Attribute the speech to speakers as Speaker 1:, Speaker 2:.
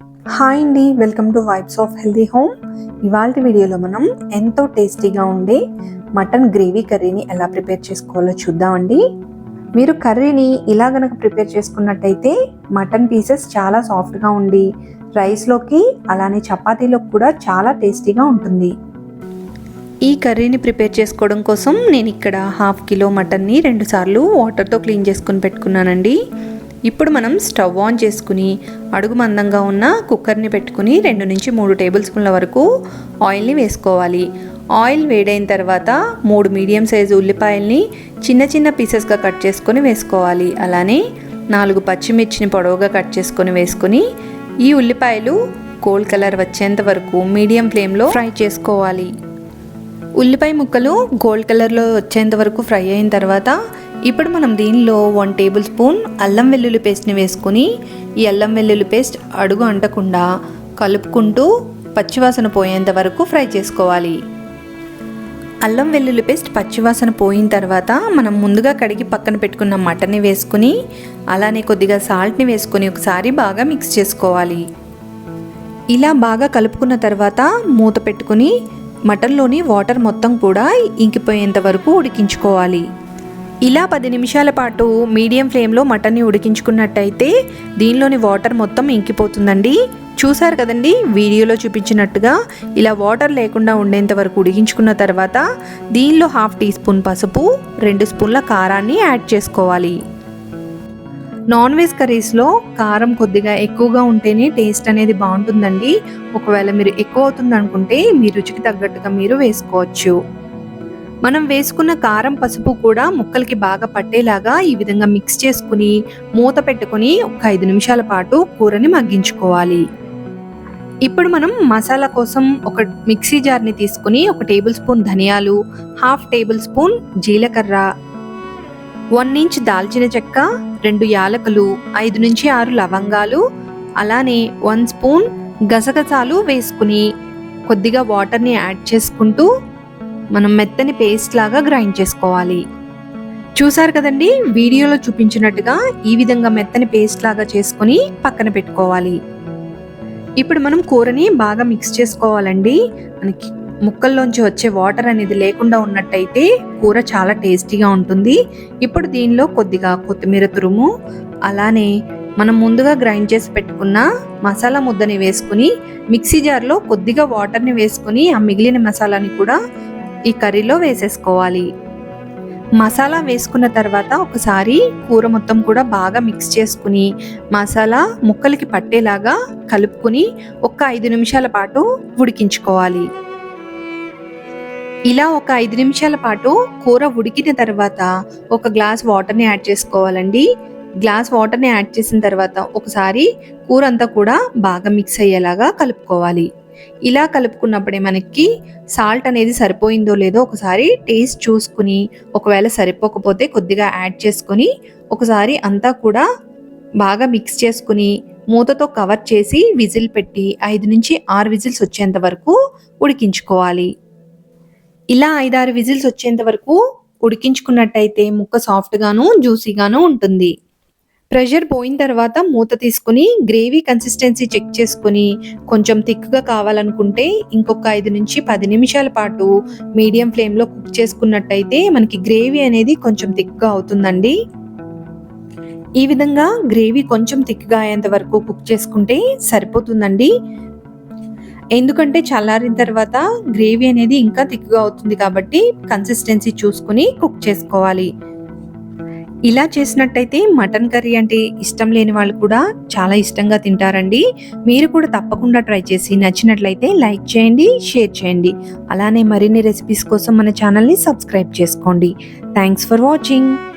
Speaker 1: Hi అండి welcome to vibes of healthy home ఇవాళ వీడియోలో మనం ఎంతో టేస్టీగా ఉండే మటన్ గ్రేవీ కర్రీని ఎలా ప్రిపేర్ చేసుకోవాలో చూద్దామండి మీరు కర్రీని ఇలా గనక ప్రిపేర్ చేసుకున్నట్టయితే మటన్ పీసెస్ చాలా సాఫ్ట్గా ఉండి రైస్లోకి అలానే చపాతీలోకి కూడా చాలా టేస్టీగా ఉంటుంది. ఈ కర్రీని ప్రిపేర్ చేసుకోవడం కోసం నేను ఇక్కడ హాఫ్ కిలో మటన్ని రెండుసార్లు వాటర్తో క్లీన్ చేసుకుని పెట్టుకున్నానండి. ఇప్పుడు మనం స్టవ్ ఆన్ చేసుకుని అడుగు మందంగా ఉన్న కుక్కర్ని పెట్టుకుని రెండు నుంచి మూడు టేబుల్ స్పూన్ల వరకు ఆయిల్ని వేసుకోవాలి. ఆయిల్ వేడైన తర్వాత మూడు మీడియం సైజు ఉల్లిపాయల్ని చిన్న చిన్న పీసెస్గా కట్ చేసుకొని వేసుకోవాలి. అలానే నాలుగు పచ్చిమిర్చిని పొడవుగా కట్ చేసుకొని వేసుకొని ఈ ఉల్లిపాయలు గోల్డ్ కలర్ వచ్చేంత వరకు మీడియం ఫ్లేమ్లో ఫ్రై చేసుకోవాలి. ఉల్లిపాయ ముక్కలు గోల్డ్ కలర్లో వచ్చేంత వరకు ఫ్రై అయిన తర్వాత ఇప్పుడు మనం దీనిలో వన్ టేబుల్ స్పూన్ అల్లం వెల్లుల్లి పేస్ట్ని వేసుకొని ఈ అల్లం వెల్లుల్లి పేస్ట్ అడుగు అంటకుండా కలుపుకుంటూ పచ్చివాసన పోయేంత వరకు ఫ్రై చేసుకోవాలి. అల్లం వెల్లుల్లి పేస్ట్ పచ్చివాసన పోయిన తర్వాత మనం ముందుగా కడిగి పక్కన పెట్టుకున్న మటన్ని వేసుకుని అలానే కొద్దిగా సాల్ట్ని వేసుకొని ఒకసారి బాగా మిక్స్ చేసుకోవాలి. ఇలా బాగా కలుపుకున్న తర్వాత మూత పెట్టుకుని మటన్లోని వాటర్ మొత్తం కూడా ఇంకిపోయేంత వరకు ఉడికించుకోవాలి. ఇలా పది నిమిషాల పాటు మీడియం ఫ్లేమ్లో మటన్ని ఉడికించుకున్నట్టయితే దీనిలోని వాటర్ మొత్తం ఇంకిపోతుందండి. చూసారు కదండి వీడియోలో చూపించినట్టుగా ఇలా వాటర్ లేకుండా ఉండేంత వరకు ఉడికించుకున్న తర్వాత దీనిలో హాఫ్ టీ స్పూన్ పసుపు రెండు స్పూన్ల కారాన్ని యాడ్ చేసుకోవాలి. నాన్ వెజ్ కర్రీస్లో కారం కొద్దిగా ఎక్కువగా ఉంటేనే టేస్ట్ అనేది బాగుంటుందండి. ఒకవేళ మీరు ఎక్కువ అవుతుంది అనుకుంటే మీ రుచికి తగ్గట్టుగా మీరు వేసుకోవచ్చు. మనం వేసుకున్న కారం పసుపు కూడా ముక్కలకి బాగా పట్టేలాగా ఈ విధంగా మిక్స్ చేసుకుని మూత పెట్టుకుని ఒక ఐదు నిమిషాల పాటు కూరని మగ్గించుకోవాలి. ఇప్పుడు మనం మసాలా కోసం ఒక మిక్సీ జార్ని తీసుకుని ఒక టేబుల్ స్పూన్ ధనియాలు హాఫ్ టేబుల్ స్పూన్ జీలకర్ర వన్ ఇంచ్ దాల్చిన చెక్క రెండు యాలకులు ఐదు నుంచి ఆరు లవంగాలు అలానే వన్ స్పూన్ గసగసాలు వేసుకుని కొద్దిగా వాటర్ని యాడ్ చేసుకుంటూ మనం మెత్తని పేస్ట్ లాగా గ్రైండ్ చేసుకోవాలి. చూసారు కదండి? వీడియోలో చూపించినట్టుగా ఈ విధంగా మెత్తని పేస్ట్ లాగా చేసుకొని పక్కన పెట్టుకోవాలి. ఇప్పుడు మనం కూరని బాగా మిక్స్ చేసుకోవాలండి. మనకి ముక్కల్లోంచి వచ్చే వాటర్ అనేది లేకుండా ఉన్నట్టయితే కూర చాలా టేస్టీగా ఉంటుంది. ఇప్పుడు దీనిలో కొద్దిగా కొత్తిమీర తురుము అలానే మనం ముందుగా గ్రైండ్ చేసి పెట్టుకున్న మసాలా ముద్దని వేసుకుని మిక్సీ జార్లో కొద్దిగా వాటర్ని వేసుకుని ఆ మిగిలిన మసాలాని కూడా ఈ కర్రీలో వేసేసుకోవాలి. మసాలా వేసుకున్న తర్వాత ఒకసారి కూర మొత్తం కూడా బాగా మిక్స్ చేసుకుని మసాలా ముక్కలకి పట్టేలాగా కలుపుకుని ఒక ఐదు నిమిషాల పాటు ఉడికించుకోవాలి. ఇలా ఒక ఐదు నిమిషాల పాటు కూర ఉడికిన తర్వాత ఒక గ్లాస్ వాటర్ని యాడ్ చేసుకోవాలండి. గ్లాస్ వాటర్ని యాడ్ చేసిన తర్వాత ఒకసారి కూర అంతా కూడా బాగా మిక్స్ అయ్యేలాగా కలుపుకోవాలి. ఇలా కలుపుకున్నప్పుడే మనకి సాల్ట్ అనేది సరిపోయిందో లేదో ఒకసారి టేస్ట్ చూసుకుని ఒకవేళ సరిపోకపోతే కొద్దిగా యాడ్ చేసుకొని ఒకసారి అంతా కూడా బాగా మిక్స్ చేసుకుని మూతతో కవర్ చేసి విజిల్ పెట్టి ఐదు నుంచి ఆరు విజిల్స్ వచ్చేంత వరకు ఉడికించుకోవాలి. ఇలా ఐదారు విజిల్స్ వచ్చేంత వరకు ఉడికించుకున్నట్టయితే ముక్క సాఫ్ట్గాను జ్యూసీగాను ఉంటుంది. ప్రెషర్ పోయిన తర్వాత మూత తీసుకుని గ్రేవీ కన్సిస్టెన్సీ చెక్ చేసుకుని కొంచెం థిక్గా కావాలనుకుంటే ఇంకొక ఐదు నుంచి పది నిమిషాల పాటు మీడియం ఫ్లేమ్లో కుక్ చేసుకున్నట్టయితే మనకి గ్రేవీ అనేది కొంచెం థిక్గా అవుతుందండి. ఈ విధంగా గ్రేవీ కొంచెం థిక్గా అయ్యేంత వరకు కుక్ చేసుకుంటే సరిపోతుందండి. ఎందుకంటే చల్లారిన తర్వాత గ్రేవీ అనేది ఇంకా థిక్గా అవుతుంది కాబట్టి కన్సిస్టెన్సీ చూసుకుని కుక్ చేసుకోవాలి. ఇలా చేసినట్టయితే మటన్ కర్రీ అంటే ఇష్టం లేని వాళ్ళు కూడా చాలా ఇష్టంగా తింటారండి. మీరు కూడా తప్పకుండా ట్రై చేసి నచ్చినట్లయితే లైక్ చేయండి షేర్ చేయండి. అలానే మరిన్ని రెసిపీస్ కోసం మన ఛానల్ని సబ్స్క్రైబ్ చేసుకోండి. Thanks for watching